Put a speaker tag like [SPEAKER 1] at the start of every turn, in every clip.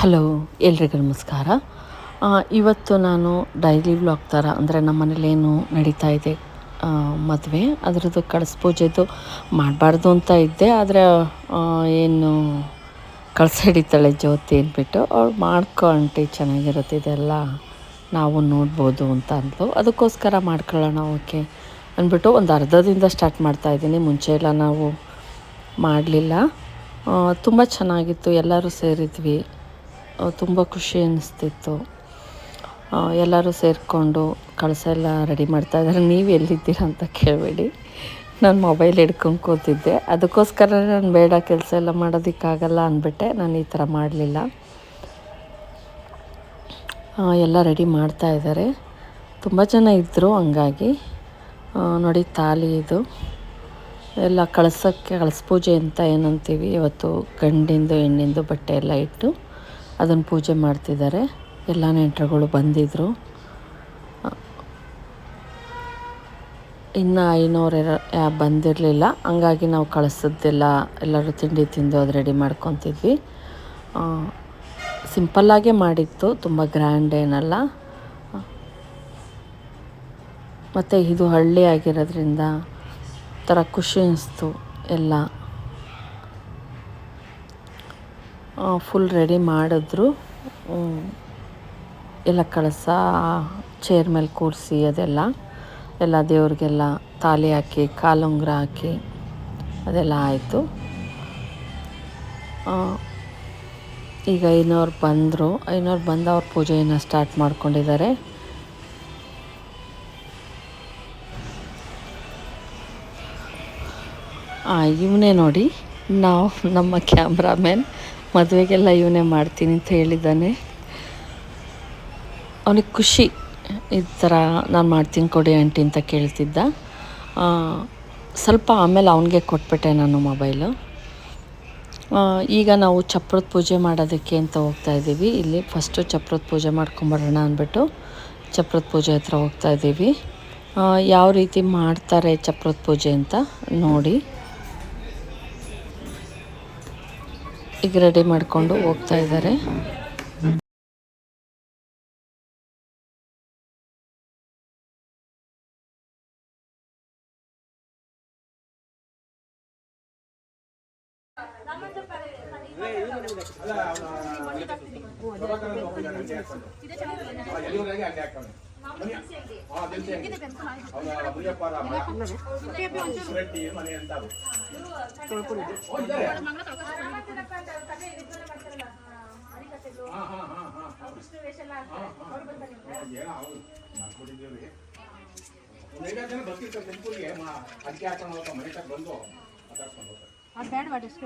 [SPEAKER 1] Hello, ಎಲ್ರಿಗೂ ನಮಸ್ಕಾರ. ಇವತ್ತು ನಾನು ಡೈಲಿ ವ್ಲಾಗ್ ಥರ ಅಂದರೆ ನಮ್ಮ ಮನೇಲಿ ಏನು ನಡೀತಾ ಇದೆ ಮದುವೆ. ಅದರದ್ದು ಕಳಸ ಪೂಜೆದು ಮಾಡಬಾರ್ದು ಅಂತ ಇದ್ದೆ. ಆದರೆ ಏನು ಕಳಸ ಹಿಡಿತಾಳೆ ಜ್ಯೋತಿ ಅಂದ್ಬಿಟ್ಟು, ಅವಳು ಮಾಡ್ಕೊಂಡು ಚೆನ್ನಾಗಿರುತ್ತೆ ಇದೆಲ್ಲ ನಾವು ನೋಡ್ಬೋದು ಅಂತ ಅಂದ್ಲು. ಅದಕ್ಕೋಸ್ಕರ ಮಾಡ್ಕೊಳ್ಳೋಣ, ಓಕೆ ಅಂದ್ಬಿಟ್ಟು ಒಂದು ಅರ್ಧದಿಂದ ಸ್ಟಾರ್ಟ್ ಮಾಡ್ತಾ ಇದ್ದೀನಿ. ಮುಂಚೆ ಎಲ್ಲ ನಾವು ಮಾಡಲಿಲ್ಲ. ತುಂಬ ಚೆನ್ನಾಗಿತ್ತು. ಎಲ್ಲರೂ ಸೇರಿದ್ವಿ. ತುಂಬ ಖುಷಿ ಅನ್ನಿಸ್ತಿತ್ತು ಎಲ್ಲರೂ ಸೇರಿಕೊಂಡು ಕಳಸ ಎಲ್ಲ ರೆಡಿ ಮಾಡ್ತಾ ಇದ್ದಾರೆ. ನೀವು ಎಲ್ಲಿದ್ದೀರಾ ಅಂತ ಕೇಳಬೇಡಿ. ನಾನು ಮೊಬೈಲ್ ಹಿಡ್ಕೊಂಡು ಕೂತಿದ್ದೆ. ಅದಕ್ಕೋಸ್ಕರ ನಾನು ಬೇಡ ಕೆಲಸ ಎಲ್ಲ ಮಾಡೋದಕ್ಕಾಗಲ್ಲ ಅಂದ್ಬಿಟ್ಟೆ ನಾನು ಈ ಥರ ಮಾಡಲಿಲ್ಲ. ಎಲ್ಲ ರೆಡಿ ಮಾಡ್ತಾ ಇದ್ದಾರೆ. ತುಂಬ ಜನ ಇದ್ದರು ಹಂಗಾಗಿ. ನೋಡಿ ತಾಲಿ ಇದು. ಎಲ್ಲ ಕಳಸಕ್ಕೆ ಕಳಸ ಪೂಜೆ ಅಂತ ಏನಂತೀವಿ, ಇವತ್ತು ಗಂಡಿಂದು, ಹೆಣ್ಣಿಂದು ಬಟ್ಟೆ ಎಲ್ಲ ಇಟ್ಟು ಅದನ್ನು ಪೂಜೆ ಮಾಡ್ತಿದ್ದಾರೆ. ಎಲ್ಲ ನೆಂಟರುಗಳು ಬಂದಿದ್ದರು ಇನ್ನು ಐನೂರು ಬಂದಿರಲಿಲ್ಲ. ಹಂಗಾಗಿ ನಾವು ಕಳಿಸಿದ್ದೆಲ್ಲ ಎಲ್ಲರೂ ತಿಂಡಿ ತಿಂದು ಅದು ರೆಡಿ ಮಾಡ್ಕೊತಿದ್ವಿ. ಸಿಂಪಲ್ಲಾಗೇ ಮಾಡಿತ್ತು, ತುಂಬ ಗ್ರ್ಯಾಂಡ್ ಏನಲ್ಲ. ಮತ್ತು ಇದು ಹಳ್ಳಿ ಆಗಿರೋದ್ರಿಂದ ಥರ ಖುಷಿ ಅನಿಸ್ತು ಎಲ್ಲ. ಫುಲ್ ರೆಡಿ ಮಾಡಿದ್ರು. ಎಲ್ಲ ಕಳಸ ಚೇರ್ ಮೇಲೆ ಕೂರಿಸಿ ಅದೆಲ್ಲ. ಎಲ್ಲ ದೇವ್ರಿಗೆಲ್ಲ ತಾಲಿ ಹಾಕಿ, ಕಾಲುಂಗ್ರ ಹಾಕಿ ಅದೆಲ್ಲ ಆಯಿತು. ಈಗ ಐನೋರು ಬಂದರು. ಐನೋರು ಬಂದು ಅವ್ರ ಪೂಜೆಯನ್ನು ಸ್ಟಾರ್ಟ್ ಮಾಡ್ಕೊಂಡಿದ್ದಾರೆ. ಇವನೇ ನೋಡಿ. ನಾವು ನಮ್ಮ ಕ್ಯಾಮ್ರಾಮ್ಯಾನ್ ಮದುವೆಗೆಲ್ಲ ಇವನೇ ಮಾಡ್ತೀನಿ ಅಂತ ಹೇಳಿದ್ದಾನೆ. ಅವನಿಗೆ ಖುಷಿ ಈ ಥರ ನಾನು ಮಾಡ್ತೀನಿ ಕೊಡಿ ಆಂಟಿ ಅಂತ ಕೇಳ್ತಿದ್ದ. ಸ್ವಲ್ಪ ಆಮೇಲೆ ಅವನಿಗೆ ಕೊಟ್ಬಿಟ್ಟೆ ನಾನು ಮೊಬೈಲು. ಈಗ ನಾವು ಚಪ್ರದ ಪೂಜೆ ಮಾಡೋದಕ್ಕೆ ಅಂತ ಹೋಗ್ತಾ ಇದ್ದೀವಿ. ಇಲ್ಲಿ ಫಸ್ಟು ಚಪ್ರದ ಪೂಜೆ ಮಾಡ್ಕೊಂಬರೋಣ ಅಂದ್ಬಿಟ್ಟು ಚಪ್ರದ ಪೂಜೆ ಹತ್ರ ಹೋಗ್ತಾ ಇದ್ದೀವಿ. ಯಾವ ರೀತಿ ಮಾಡ್ತಾರೆ ಚಪ್ರದ ಪೂಜೆ ಅಂತ ನೋಡಿ. ಈಗ ರೆಡಿ ಮಾಡಿಕೊಂಡು ಹೋಗ್ತಾ ಇದ್ದಾರೆ
[SPEAKER 2] ಅದು ಬೇಡ ಬೇಡ ಎಷ್ಟು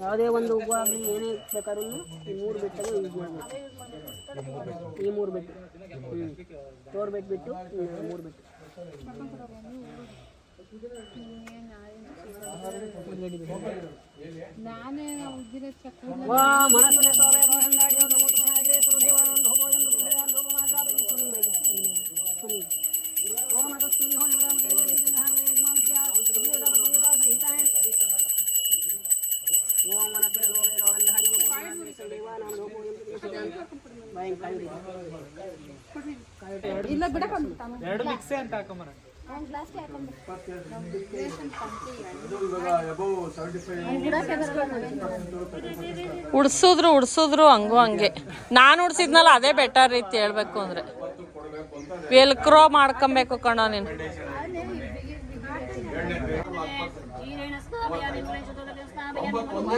[SPEAKER 3] ಯಾವುದೇ ಒಂದು ಹೂವು ಏನೇ ಬೇಕಾದ್ರೂ ಈ ಮೂರು ಬೆಟ್ಟಲು ಯೂಸ್ ಮಾಡಬೇಕು ಈ ಮೂರು ಬೆಟ್ಟು. ಹ್ಞೂ ತೋರ್ಬೆಟ್ಟು ಬಿಟ್ಟು ಮೂರು ಬೆಟ್ಟು.
[SPEAKER 2] ನಾನೇ ಉದ್ದಿನ
[SPEAKER 3] ವಾ ಮನಸ್ಸು ತೋರೆ ರೋಹಂದಾಡಿ ಯೋಗ ಮೂತು ಹಾಗೆ ಸುರದೇವಾನಂದ ಹೋಗೋ ಎಂದು ಸುರದೇವಾನ ಲೋಕ ಮಾತ್ರ ಸುರಿ ಓಂ ಅದ ಸುರಿ ಹೋ ನಿರಾಮ ಕೈ ಜನ ಹರೇ ಮಾನಸ್ಯ ಜೀವದ ಬದುಕುದ ಸಹಿತಾಯ ಓಂ ಮನಸ್ಸು ತೋರೆ ರೋಹಂದಾಡಿ ಯೋಗ ಮೂತು ಹಾಗೆ ಸುರದೇವಾನಂದ ಹೋಗೋ ಎಂದು ಸುರದೇವಾನ ಬಾಯಿ ಕಾಯಿ
[SPEAKER 2] ಇಲ್ಲ ಬಿಡಕ್ಕೆ ಒಂದು ತಾನು
[SPEAKER 4] ಎರಡು ಮಿಕ್ಸೆ ಅಂತ ಹಾಕೊಂಬರ
[SPEAKER 1] ಉಡ್ಸಿದ್ರು ಉಡ್ಸಿದ್ರು ಹಂಗೂ ಹಂಗೆ. ನಾನು ಉಡ್ಸಿದ್ನಲ್ಲ ಅದೇ ಬೆಟರ್ ರೀತಿ ಹೇಳ್ಬೇಕು ಅಂದ್ರೆ. ವೆಲ್ಕ್ರೋ ಮಾಡ್ಕೊಬೇಕು ಕಣೋ ನೀನು.
[SPEAKER 5] ಒಂಬತ್ತೊಂದೇ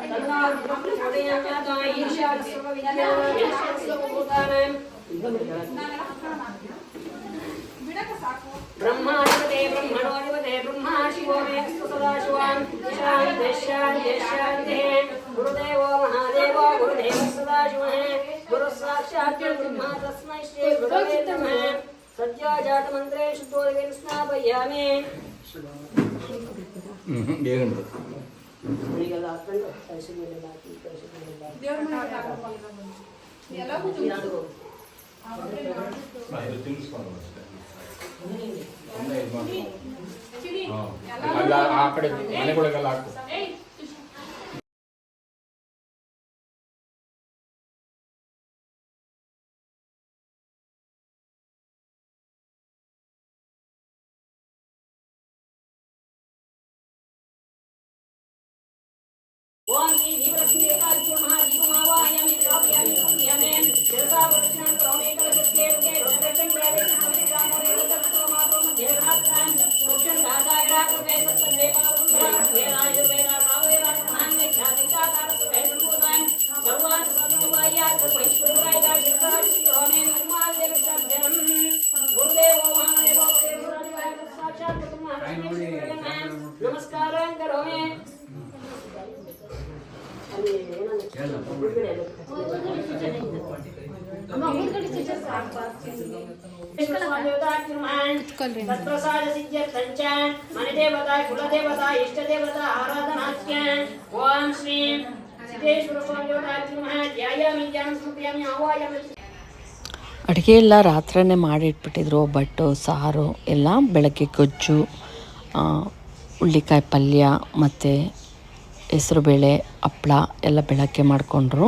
[SPEAKER 3] ब्रह्माधिपते ब्रह्मणोधिपते ब्रह्मा शिवो मे अस्तु सदाशिवान् शान्ति शान्ति शान्तिः गुरुदेवो महादेवो गुरुदेवः सदाशिवः गुरुः साक्षात् ब्रह्मा तस्मै श्री गुरुवे नमः सद्यो जातमन्त्रे शुद्धोदकेन
[SPEAKER 5] स्नापयामि
[SPEAKER 3] ಈಗೆಲ್ಲ ಹಾಕೊಂಡು ಕಳಸಿ ಮೇಲೆಲ್ಲ ಹಾಕಿ. ಕಳಸಿ ಮೇಲೆಲ್ಲ ಹಾಕಿ
[SPEAKER 5] ಆ ಕಡೆ ಮನೆಗಳಿಗೆಲ್ಲ ಹಾಕು.
[SPEAKER 3] even
[SPEAKER 1] ಅಡುಗೆ ಎಲ್ಲ ರಾತ್ರನೇ ಮಾಡಿಟ್ಬಿಟ್ಟಿದ್ರು ಒಬ್ಬಟ್ಟು ಸಾರು ಎಲ್ಲ ಬೆಳಗ್ಗೆ ಗೊಜ್ಜು ಹುಳ್ಳಿಕಾಯಿ ಪಲ್ಯ ಮತ್ತು ಹೆಸ್ರುಬೇಳೆ ಹಪ್ಪಳ ಎಲ್ಲ ಬೆಳಗ್ಗೆ ಮಾಡಿಕೊಂಡ್ರು.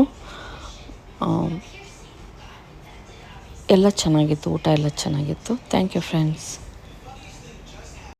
[SPEAKER 1] ಎಲ್ಲ ಚೆನ್ನಾಗಿತ್ತು ಊಟ ಎಲ್ಲ ಚೆನ್ನಾಗಿತ್ತು. Thank you friends